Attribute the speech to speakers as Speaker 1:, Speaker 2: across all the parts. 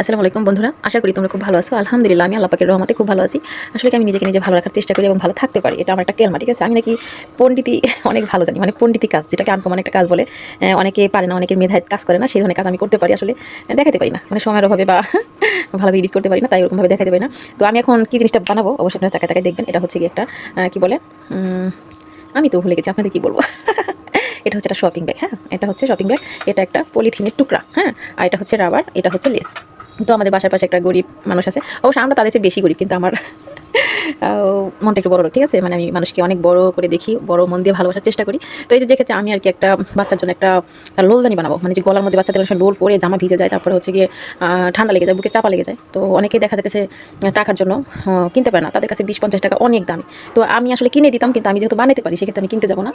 Speaker 1: আসসালামু আলাইকুম বন্ধুরা, আশা করি তোমরা খুব ভালো আছো। আলহামদুলিল্লাহ, আমি আল্লাহ পাকের রহমতে খুব ভালো আছি। আসলে আমি নিজেকে নিজে ভালো রাখার চেষ্টা করি এবং ভালো থাকতে পারি, এটা আমার একটা কেলমা, ঠিক আছে? আমি নাকি পণ্ডিতি অনেক ভালো জানি মানে পণ্ডিতি কাজ, যেটাকে আনকমন একটা কাজ বলে। অনেকে পারে না অনেকের মেধায় কাজ করে না, সেই ধরনের কাজ আমি করতে পারি আসলে দেখাতে পারি না। মানে সময়ের অভাবে বা ভালো এডিট করতে পারি না, তাই ওরকমভাবে দেখাতে পারি না। তো আমি এখন কি জিনিসটা বানাবো? অবশ্যই আপনারা চাকায় চাকায় দেখবেন, এটা হচ্ছে কি একটা কি বলে? আমি তো ভুলে গেছি, আপনাদের কি বলব? এটা হচ্ছে একটা শপিং ব্যাগ হ্যাঁ? এটা হচ্ছে শপিং ব্যাগ এটা একটা পলিথিনের টুকরা হ্যাঁ? আর এটা হচ্ছে রাবার এটা হচ্ছে লেস তো আমাদের বাসার পাশে একটা গরিব মানুষ আছে। অবশ্য আমরা তাদের বেশি গরিব, কিন্তু আমার মনটা একটু বড়, ঠিক আছে? মানে আমি মানুষকে অনেক বড় করে দেখি, বড় মন দিয়ে ভালোবাসার চেষ্টা করি। তো এই যে ক্ষেত্রে আমি আর কি একটা বাচ্চার জন্য একটা লোলদানি বানাবো মানে যে গলার মধ্যে বাচ্চাদের লোল পরে জামা ভিজে যায়, তারপরে হচ্ছে গিয়ে ঠান্ডা লেগে যায়, বুকে চাপা লেগে যায়, তো অনেকেই দেখা যাচ্ছে টাকার জন্য কিনতে পারে না। তাদের কাছে বিশ পঞ্চাশ টাকা অনেক দামি। তো আমি আসলে কিনে দিতাম, কিন্তু আমি যেহেতু বানাতে পারি, সেক্ষেত্রে আমি কিনতে যাব না।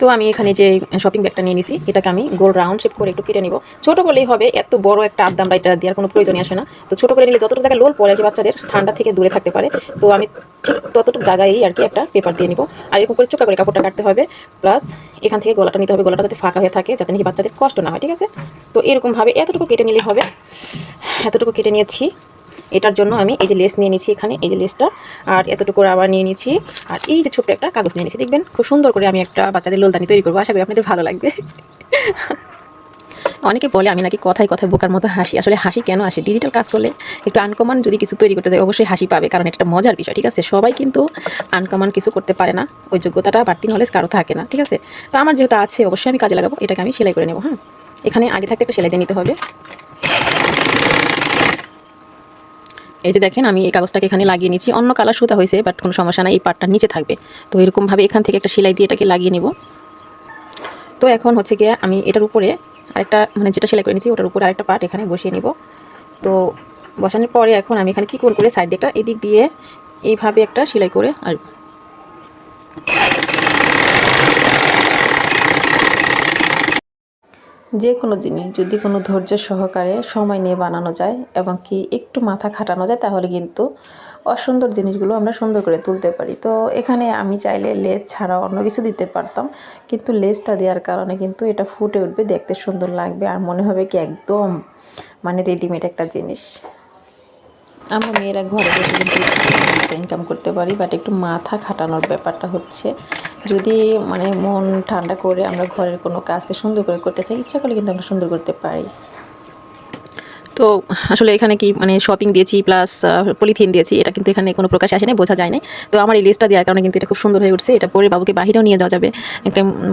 Speaker 1: তো আমি এখানে যে শপিং ব্যাগটা নিয়ে নিছি, এটাকে আমি গোল রাউন্ড শেপ করে একটু কেটে নিব। ছোটো করলেই হবে, এত বড় একটা আমরা এটা দেওয়ার কোনো প্রয়োজনই আসে না। তো ছোট করে নিলে যতটুকু জায়গায় লোল পড়ে আর কি বাচ্চাদের, ঠান্ডা থেকে দূরে থাকতে পারে। তো আমি ঠিক ততটুকু জায়গায় আর কি একটা পেপার দিয়ে নিব। আর এরকম করে চোখা করে কাপড়টা কাটতে হবে। প্লাস এখান থেকে গলাটা নিতে হবে, গলাটা যাতে ফাঁকা হয়ে থাকে, যাতে নাকি বাচ্চাদের কষ্ট না হয়, ঠিক আছে? তো এরকমভাবে এতটুকু কেটে নিলে হবে। এতটুকু কেটে নিয়েছি। এটার জন্য আমি এই যে লেস নিয়ে নিয়েছি এখানে, এই যে লেসটা আর এতটুকু আবার নিয়ে নিয়েছি, আর এই যে ছোট্ট একটা কাগজ নিয়ে নিচ্ছি দেখবেন? খুব সুন্দর করে আমি একটা বাচ্চাদের লোলদানি তৈরি করব, আশা করি আপনাদের ভালো লাগবে। অনেকে বলে আমি নাকি কথায় কথায় বোকার মতো হাসি, আসলে হাসি কেন আসে? ডিজিটাল কাজ করলে একটু আনকমন যদি কিছু তৈরি করতে দেয়, অবশ্যই হাসি পাবে, কারণ একটা মজার বিষয়, ঠিক আছে? সবাই কিন্তু আনকমন কিছু করতে পারে না, ওই যোগ্যতাটা বাড়তি নলেজ কারও থাকে না, ঠিক আছে? তো আমার যেহেতু আছে, অবশ্যই আমি কাজে লাগাবো, এটাকে আমি সেলাই করে নেব হ্যাঁ? এখানে আগে থাকতে একটা সেলাই দিয়ে নিতে হবে। এই যে দেখেন, আমি এই কাগজটাকে এখানে লাগিয়ে নিচ্ছি অন্য কালার সুতা হয়েছে বাট কোনো সমস্যা নাই, এই পাটটা নিচে থাকবে। তো এরকমভাবে এখান থেকে একটা সেলাই দিয়ে এটাকে লাগিয়ে নেব। তো এখন হচ্ছে গিয়ে আমি এটার উপরে আরেকটা মানে যেটা সেলাই করে নিয়েছি, ওটার উপরে আরেকটা পার্ট এখানে বসিয়ে নিব। তো বসানোর পরে এখন আমি এখানে চিকন করে সাইড দিকটা এদিক দিয়ে এইভাবে একটা সেলাই করে আর যে কোনো জিনিস যদি কোনো ধৈর্য সহকারে সময় নিয়ে বানানো যায় এবং কি একটু মাথা খাটানো যায়, তাহলে কিন্তু অসুন্দর জিনিসগুলো আমরা সুন্দর করে তুলতে পারি। তো এখানে আমি চাইলে লেজ ছাড়া অন্য কিছু দিতে পারতাম, কিন্তু লেজটা দেওয়ার কারণে কিন্তু এটা ফুটে উঠবে, দেখতে সুন্দর লাগবে আর মনে হবে কি একদম মানে রেডিমেড একটা জিনিস। আমরা মেয়েরা ঘরে বসে কিন্তু ইনকাম করতে পারি বাট একটু মাথা খাটানোর ব্যাপারটা হচ্ছে। যদি মানে মন ঠান্ডা করে আমরা ঘরের কোনো কাজকে সুন্দর করে করতে চাই, ইচ্ছা করলে কিন্তু আমরা সুন্দর করতে পারি। তো আসলে এখানে কি মানে শপিং দিয়েছি প্লাস পলিথিন দিয়েছি, এটা কিন্তু এখানে কোনো প্রকাশে আসেনি বোঝা যায় না তো আমার এই লিস্টটা দেওয়ার কারণে কিন্তু এটা খুব সুন্দর হয়ে উঠছে, এটা পরে বাবুকে বাহিরেও নিয়ে যাওয়া যাবে।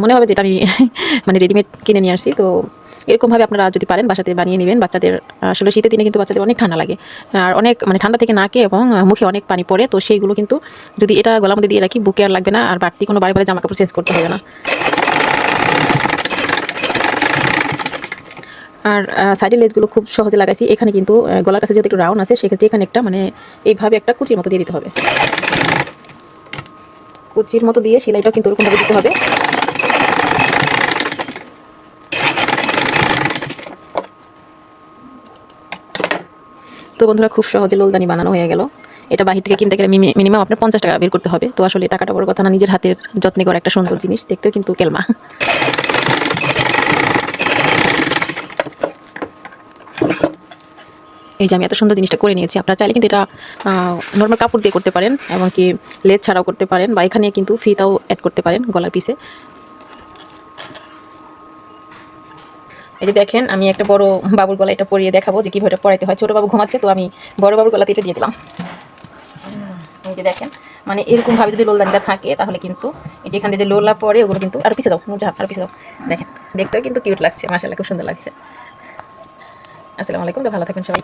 Speaker 1: মনে হবে যেটা আমি মানে রেডিমেড কিনে নিয়ে আসছি, তো এরকমভাবে আপনারা যদি পারেন বাসাতে বানিয়ে নেবেন, বাচ্চাদের, আসলে শীতের দিনে কিন্তু বাচ্চাদের অনেক ঠান্ডা লাগে। আর অনেক মানে ঠান্ডা থেকে নাকে এবং মুখে অনেক পানি পড়ে, তো সেইগুলো কিন্তু যদি এটা গলার মধ্যে দিয়ে রাখি, বুকে আর লাগবে না, আর বাড়তি কোনো বারে বারে জামা কাপড় চেঞ্জ করতে হবে না। আর সাইডের লেজগুলো খুব সহজে লাগাইছি। এখানে কিন্তু গলার কাছে যেহেতু একটু রাউন্ড আছে, সেক্ষেত্রে এখানে একটা মানে এইভাবে একটা কুচির মতো দিয়ে দিতে হবে। কুচির মতো দিয়ে সেলাইটাও কিন্তু ওরকমভাবে দিতে হবে। তো বন্ধুরা, খুব সহজে লোলদানি বানানো হয়ে গেল। এটা বাহির থেকে কিনতে গেলে মিনিমাম আপনার পঞ্চাশ টাকা বের করতে হবে। তো আসলে টাকাটা বড় কথা না, নিজের হাতের যত্নে করা একটা সুন্দর জিনিস। দেখতেও কিন্তু কেলমা। এই যে আমি এত সুন্দর জিনিসটা করে নিয়েছি, আপনারা চাইলে কিন্তু এটা নর্মাল কাপড় দিয়ে করতে পারেন, এমনকি লেজ ছাড়াও করতে পারেন, বা এখানে কিন্তু ফিতাও অ্যাড করতে পারেন গলার পিসে এই যে দেখেন, আমি একটা বড় বাবুর গলা এটা পরিয়ে দেখাবো যে কীভাবে পরাইতে হয়। ছোটো বাবু ঘুমাচ্ছে, তো আমি বড় বাবুর গলাতে এটা দিয়ে দিলাম। এই যে দেখেন মানে এরকমভাবে যদি লোলদানিটা থাকে, তাহলে কিন্তু এই যে এখান থেকে যে লোলা পরে, ওগুলো কিন্তু আর পিছিয়ে যাও যা আর পিছিয়ে যাও। দেখেন, দেখতেও কিন্তু কিউট লাগছে মাসাল্লাহ খুব সুন্দর লাগছে। আসসালামু আলাইকুম তো ভালো থাকেন সবাই।